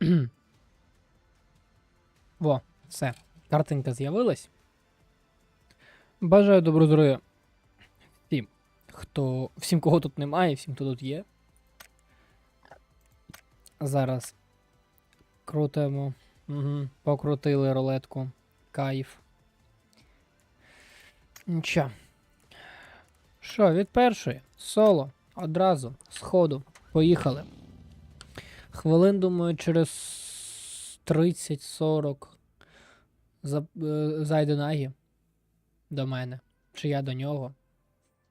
Во, все. Картинка з'явилась. Бажаю доброго здоров'я всім, хто. Всім, кого тут немає, всім, хто тут є. Зараз крутимо. Угу. Покрутили рулетку. Кайф. Нічого. Що, від першої? Соло. Одразу. Сходу. Поїхали. Хвилин, думаю, через 30-40 за, е, зайде Нагі до мене. Чи я до нього.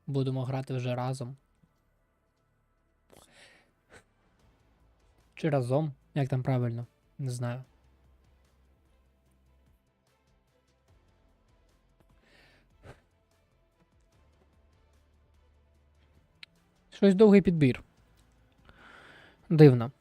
Будемо грати вже разом. Чи разом? Як там правильно? Не знаю. Щось довгий підбір. Дивно.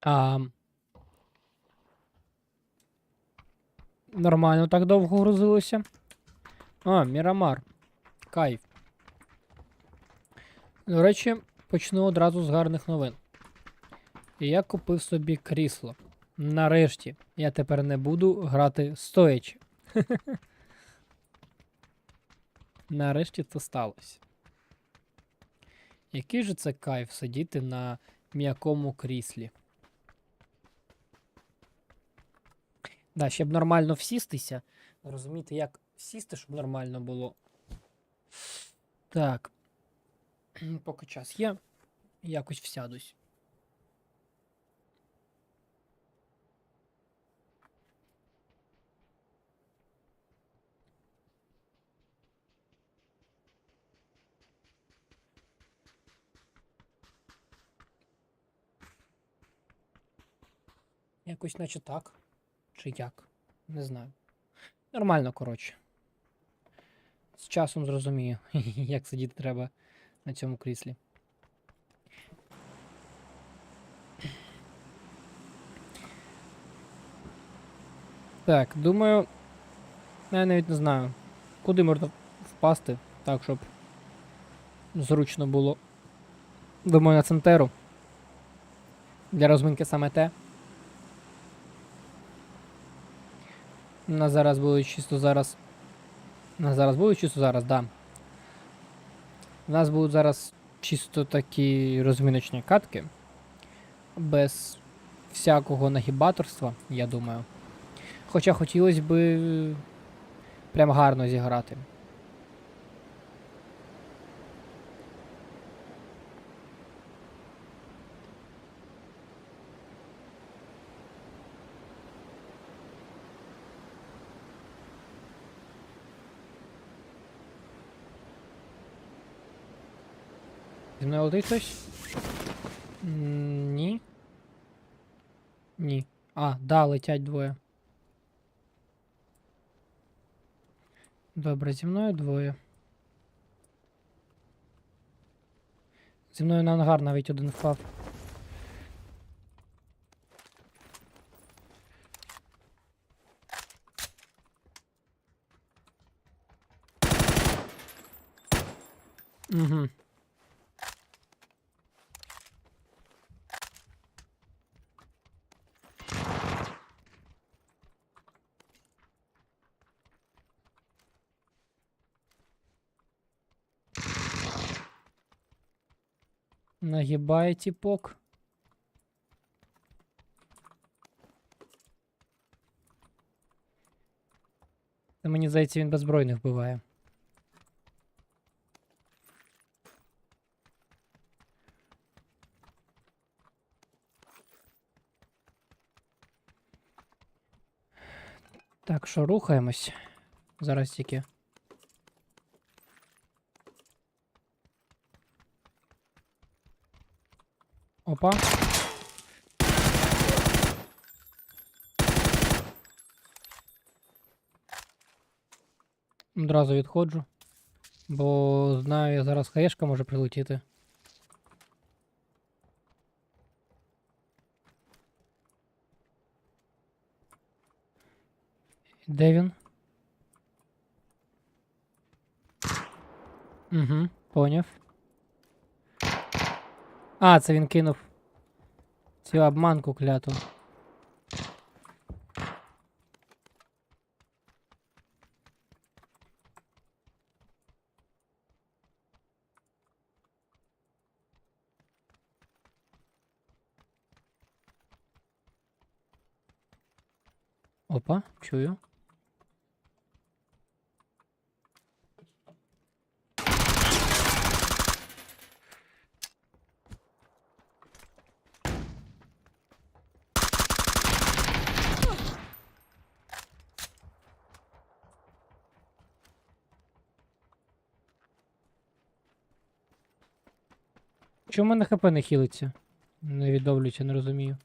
А... Нормально так довго грузилося. А, Мірамар. Кайф. До речі, почну одразу з гарних новин. Я купив собі крісло. Нарешті я тепер не буду грати стоячи. Нарешті це сталося. Який же це кайф сидіти на м'якому кріслі. Да, щоб нормально всістися. Розумієте, як сісти, щоб нормально було. Так. Поки час є. Якось всядусь. Якось наче так. Чи як? Не знаю. Нормально, коротше. З часом зрозумію, як сидіти треба на цьому кріслі. Так, думаю. Я навіть не знаю. Куди можна впасти, так, щоб зручно було. Думаю, на центеру. Для розминки саме те. У нас зараз буде чисто зараз. У нас зараз буде чисто зараз, да. У нас будуть зараз чисто такі розміночні катки. Без всякого нагібаторства, я думаю. Хоча хотілося би прям гарно зіграти. Летить хтось? Ні. Ні. А, да, летять двоє. Добре, зі мною двоє. Зі мною на ангар навіть один впав. Угу. Нагибає тіпок. Та мені здається, він беззбройних вбиває. Так, що рухаємось. Зараз тільки. Опа. Одразу відходжу. Бо знаю, я зараз хаєшка може прилетіти. Де він? Угу, поняв. А, це він кинув цю обманку кляту. Опа, чую. Чому мене хп не хілиться? Не відновлюється, не розумію.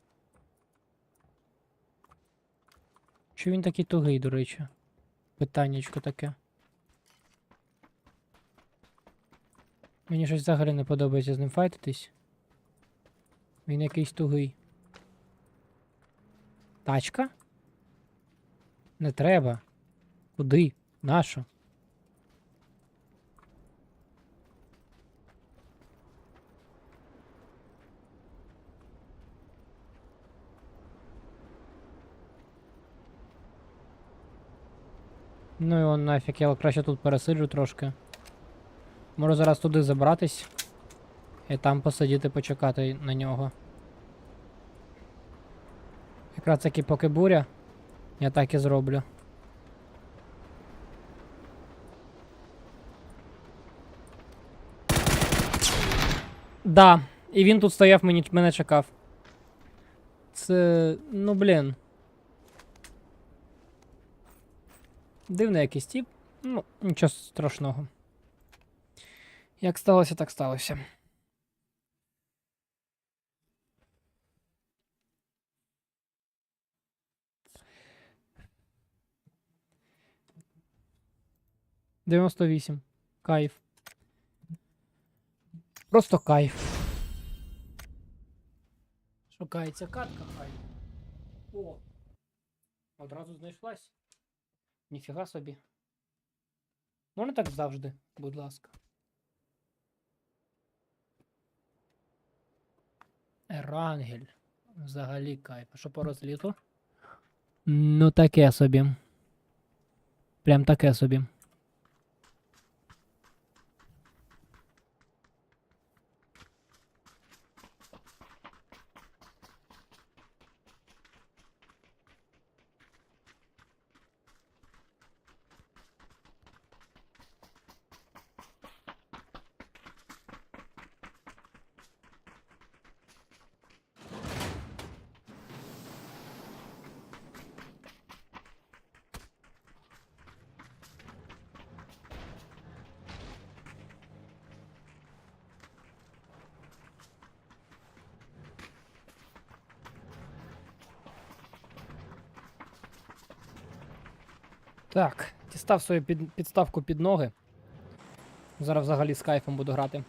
Чи він такий тугий, до речі? Питаннячко таке. Мені щось взагалі не подобається з ним файтитись. Він якийсь тугий. Тачка? Не треба. Куди? Нащо? Ну і он нафіг, я краще тут пересиджу трошки. Можу зараз туди забратись. І там посидіти, почекати на нього. Якраз таки поки буря, я так і зроблю. Да, і він тут стояв, мені, мене чекав. Це. ну блін. Дивний якийсь тип. Ну, нічого страшного. Як сталося, так сталося. Дев'яносто вісім. Кайф. Просто кайф. Шукається катка, хай. О! Одразу знайшлась. Ніфіга собі. Можна так завжди, будь ласка. Ерангель. Взагалі кайф. А що по розліту? Ну, таке собі. Прям таке собі. Так, дістав свою під, підставку під ноги. Зараз взагалі з кайфом буду грати.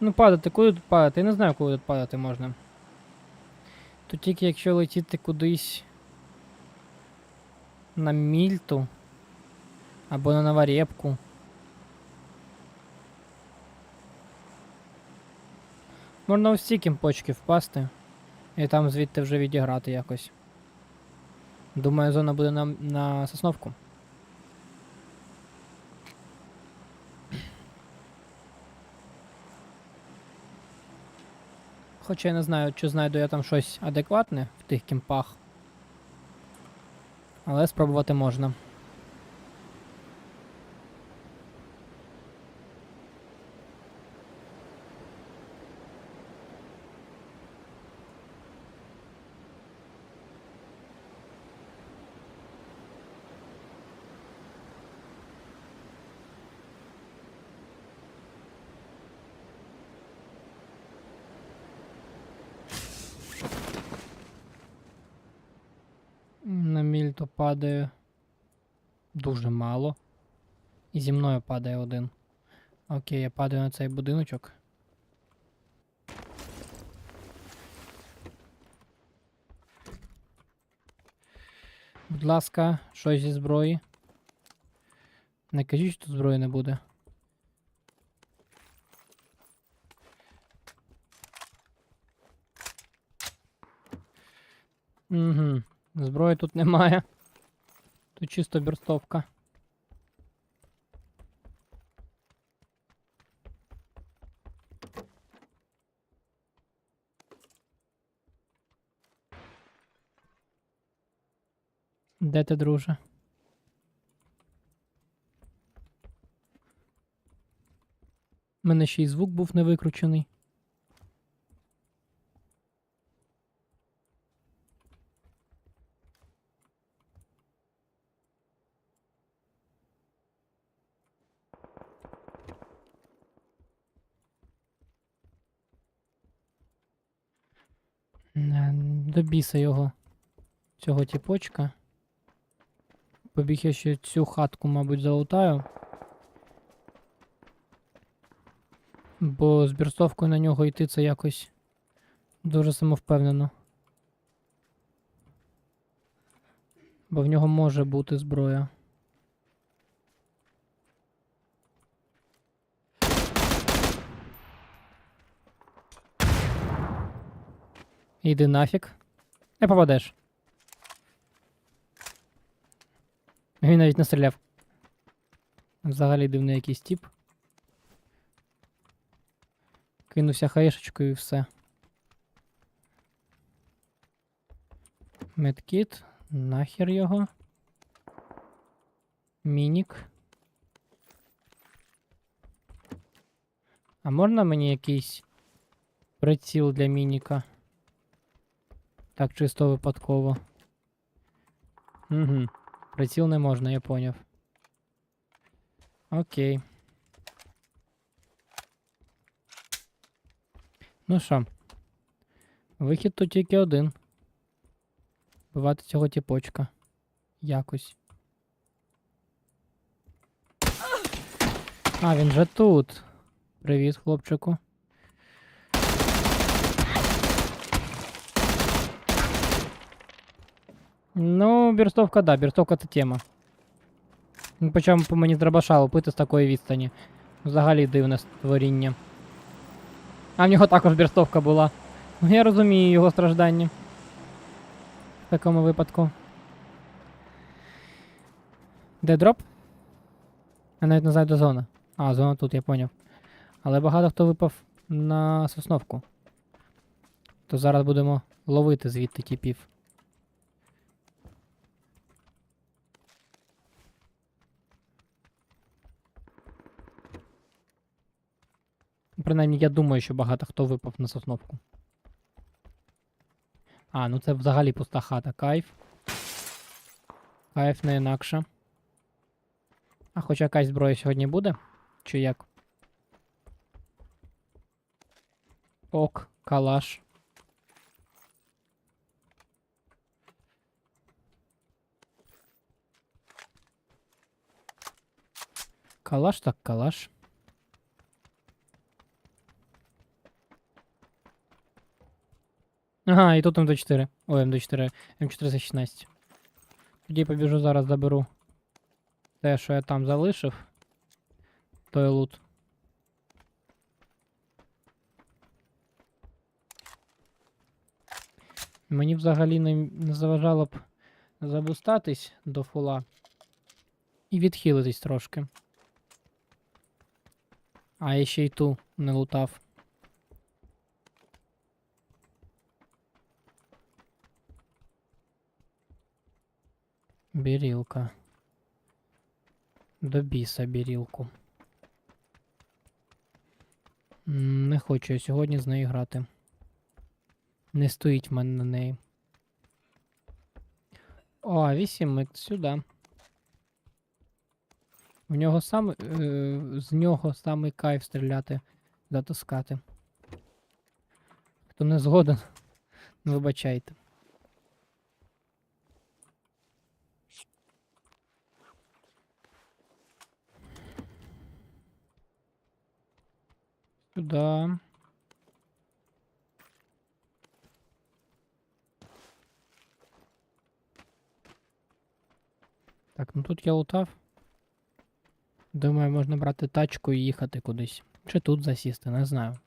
Ну, падати, куди тут падати? Я не знаю, куди тут падати можна. Тут тільки якщо летіти кудись на мільту або на новорепку. Можна ось ці кімпочки впасти. І там звідти вже відіграти якось. Думаю, зона буде на, на сосновку. Хоча я не знаю, чи знайду я там щось адекватне в тих кімпах. Але спробувати можна. То падає дуже мало. І зі мною падає один. Окей, я падаю на цей будиночок. Будь ласка, щось зі зброї. Не кажіть, що тут зброї не буде. Угу. Зброї тут немає. Тут чисто бірстовка. Де ти, друже? У мене ще й звук був не викручений. Е, До біса його. Цього тіпочка. Побіг я ще цю хатку, мабуть, залутаю. Бо з бірстовкою на нього йти це якось дуже самовпевнено. Бо в нього може бути зброя. Іди нафіг. Не попадеш. Він навіть не стріляв. Взагалі дивний якийсь тип. Кинувся хаєшечкою і все. Медкіт. Нахер його. Мінік. А можна мені якийсь приціл для мініка? Так, чисто випадково. Угу. Приціл не можна, я поняв. Окей. Ну що, вихід тут тільки один. Бивати цього тіпочка. Якось. А, він же тут. Привіт, хлопчику. Ну, бірстовка, да, бірстовка це тема. Він почав по мені дробаша лупити з такої відстані. Взагалі дивне створіння. А в нього також бірстовка була. Ну, Я розумію його страждання. В такому випадку. Де дроп? Я навіть не знаю, де зона. А, зона тут, я поняв. Але багато хто випав на сосновку. То зараз будемо ловити звідти тіпів. Принаймні, я думаю, що багато хто випав на сосновку. А, ну це взагалі пуста хата. Кайф. Кайф не інакше. А хоч якась зброя сьогодні буде? Чи як? Ок, калаш. Калаш так калаш. Ага, і тут М24. Ой, М24. М416. Тоді побіжу зараз заберу те, що я там залишив. Той лут. Мені взагалі не заважало б забустатись до фула і відхилитись трошки. А я ще й ту не лутав. Бірілка. До біса бірілку. Не хочу я сьогодні з нею грати. Не стоїть в мене на неї. О, 8 сюди. В нього сам, е, з нього самий кайф стріляти, затискати. Хто не згоден, вибачайте. Сюда. Так, ну тут я лутав. Думаю, можна брати тачку і їхати кудись. Чи тут засісти, не знаю.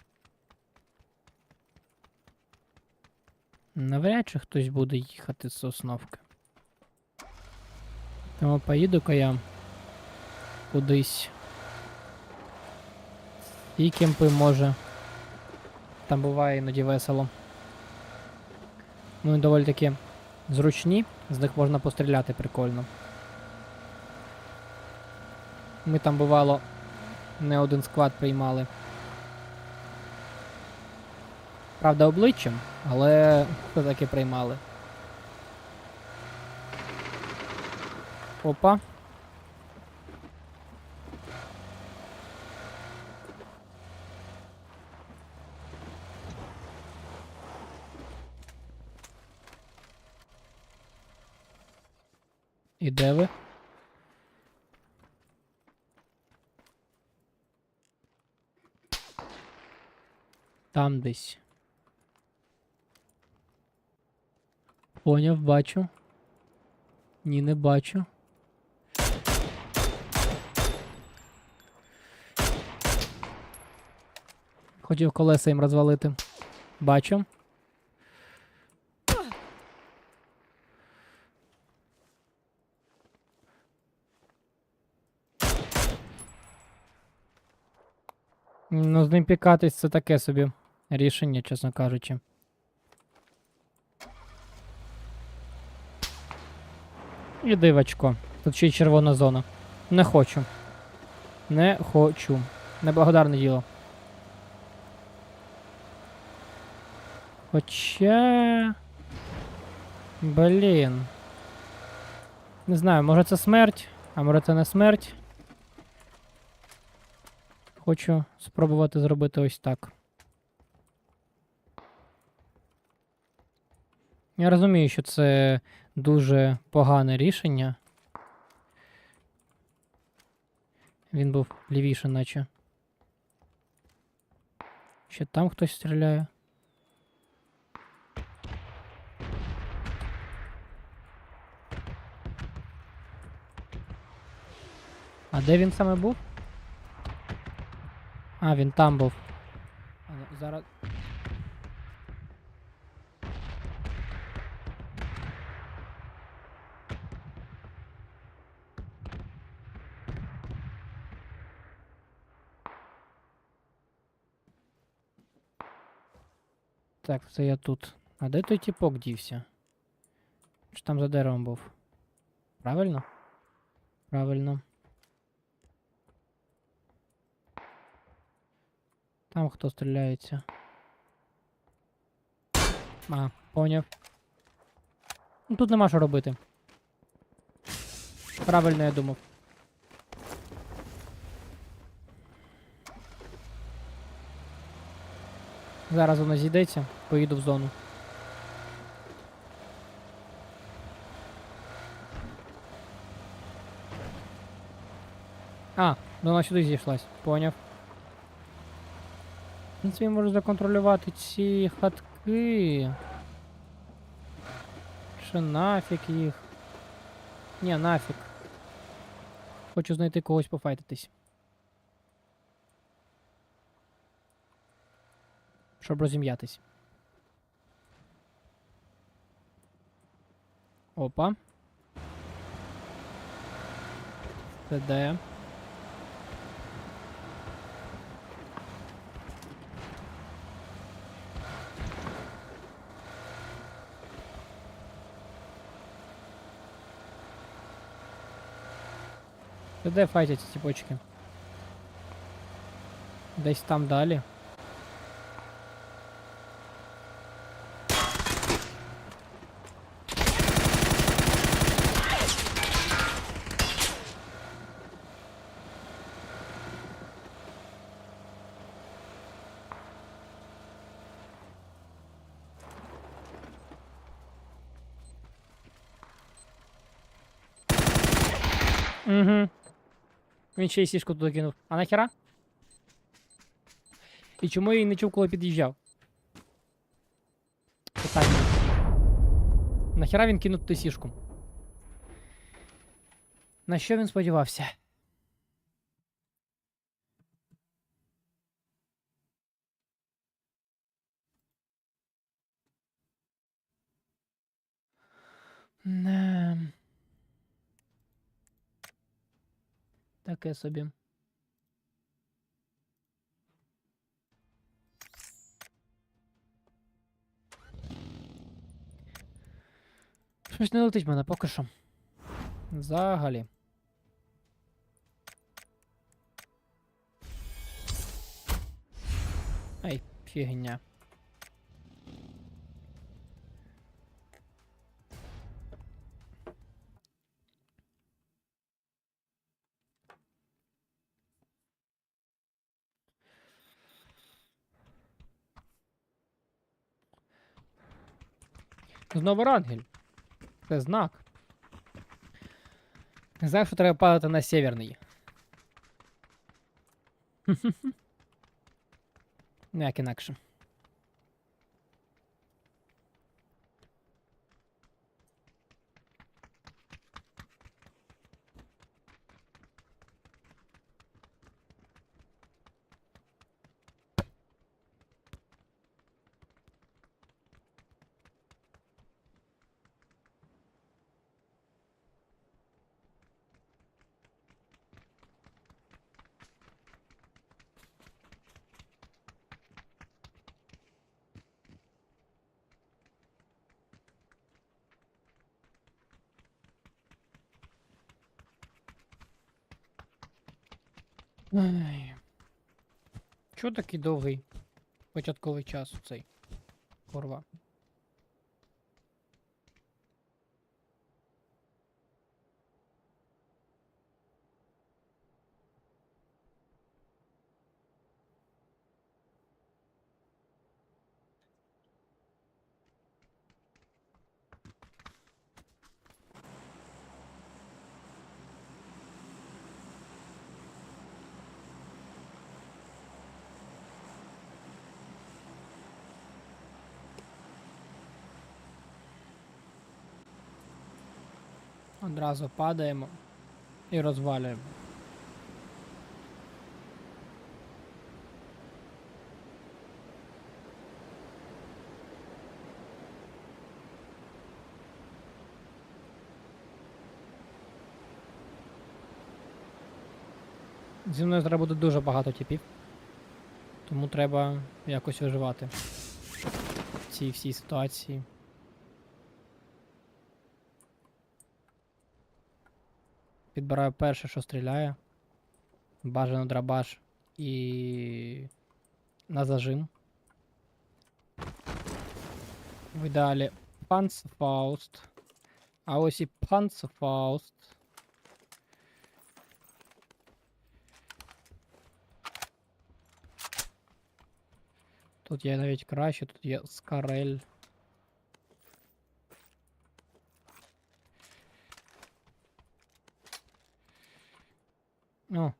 Навряд чи хтось буде їхати з сосновки. Тому поїду-ка я кудись. І кемпи може. Там буває іноді весело. Вони доволі таки зручні, з них можна постріляти прикольно. Ми там бувало не один склад приймали. Правда, обличчям, але все-таки приймали. Опа. І де ви? Там десь. Поняв, бачу. Ні, не бачу. Хотів колеса їм розвалити. Бачу. Ну, з ним пікатись це таке собі рішення, чесно кажучи. Іди в очко. Тут ще й червона зона. Не хочу. Не хочу. Неблагодарне діло. Хоча. Блін. Не знаю, може це смерть, а може це не смерть. Хочу спробувати зробити ось так. Я розумію, що це дуже погане рішення. Він був лівіше, наче. Ще там хтось стріляє. А де він саме був? А, він там був. Зараз. Так, це я тут. А де той тіпок дівся? Чи там за деревом був? Правильно? Правильно. Там хто стріляється. А, поняв. Ну тут нема що робити. Правильно я думав. Зараз воно зійдеться, поїду в зону. А, ну вона сюди зійшлась, поняв. Принципі, можу законтролювати ці хатки. Чи нафіг їх? Ні, нафіг. Хочу знайти когось пофайтитись. Щоб розім'ятись. Опа. Це де? Це де файтяться ці почки? Десь там далі. Угу. Він ще й сішку туди кинув. А нахера? І чому я її не чув, коли під'їжджав? Питання. Нахіра він кинув ту сішку? На що він сподівався? Не. Таке собі. Щось не летить мене поки що. Взагалі. Ай, фігня. Знову рангель. Це знак. Знак, що треба падати на северний. Ну, як інакше. Чого такий довгий початковий час цей? Курва. Одразу падаємо і розвалюємо. Зі мною зараз буде дуже багато типів. Тому треба якось виживати в цій всій ситуації. Підбираю перше, що стріляє. Бажано драбаш і на зажим. В ідеалі Panzerfaust. А ось і Panzerfaust. Тут є навіть краще, тут є Скарель. О.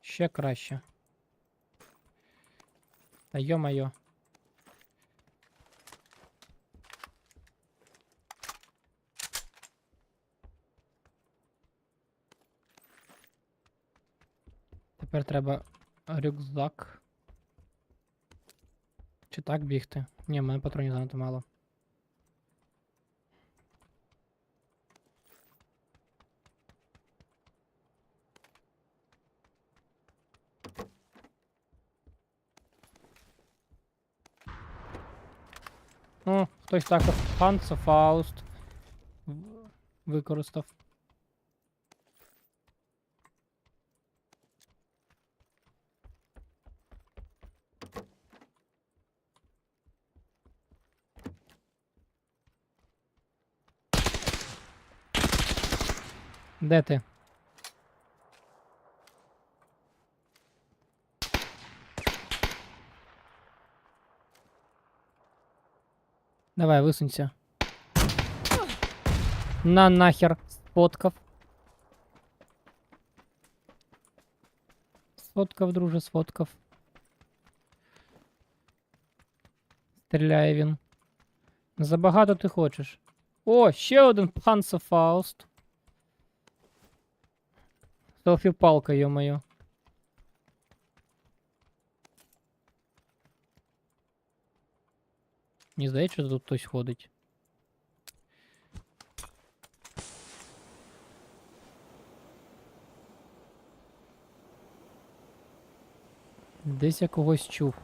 Ще краще. Та йо-моє. Тепер треба рюкзак. Чи так бігти? Ні, в мене патронів занадто мало. О, хтось також в- використав. Де ти? Давай, высунься. На нахер, сфотков. Сфотков, друже, сфотков. Стріляє він. Забагато ти хочеш. О, ще один Пханса Селфі-палка, йо-моё. Мені здається, що тут хтось ходить. Десь я когось чув.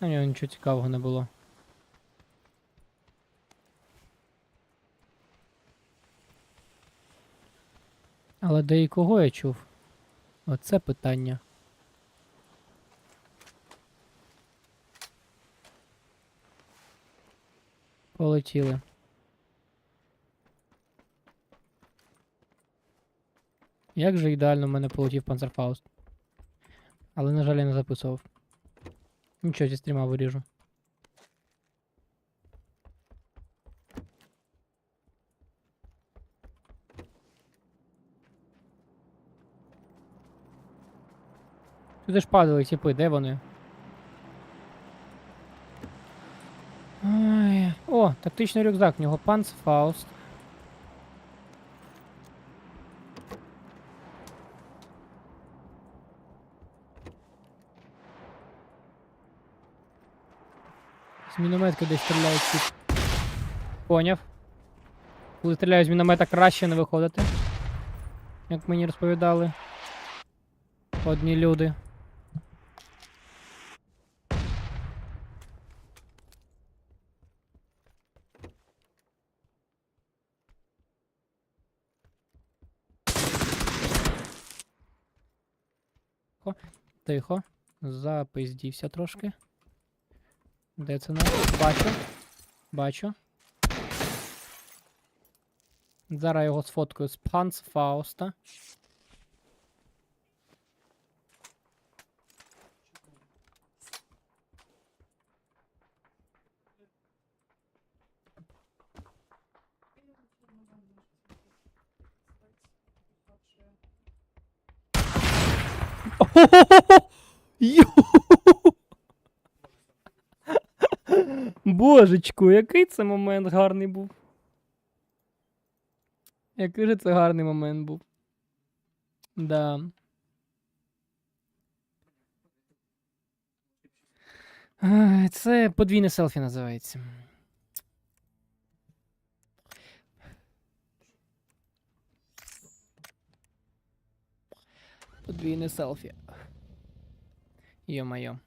А в нього нічого цікавого не було. Але де і кого я чув? Оце питання. Полетіли. Як же ідеально в мене полетів Панцерфауст. Але, на жаль, я не записував. Нічого зі стріма виріжу. Сюди ж падали типи, де вони? Ой. О, тактичний рюкзак, в нього Панцфауст. З мінометки десь стріляють тип. Поняв. Коли стріляю з міномета краще не виходити. Як мені розповідали. Одні люди. Тихо, Тихо. Запиздівся трошки. Де це наш? Бачу. Бачу. Зараз його сфоткаю з Панц Фауста. Йо! Божечку, який це момент гарний був. Який же це гарний момент був. Да. Це подвійне селфі називається. Подвійне селфі. Йо-моє.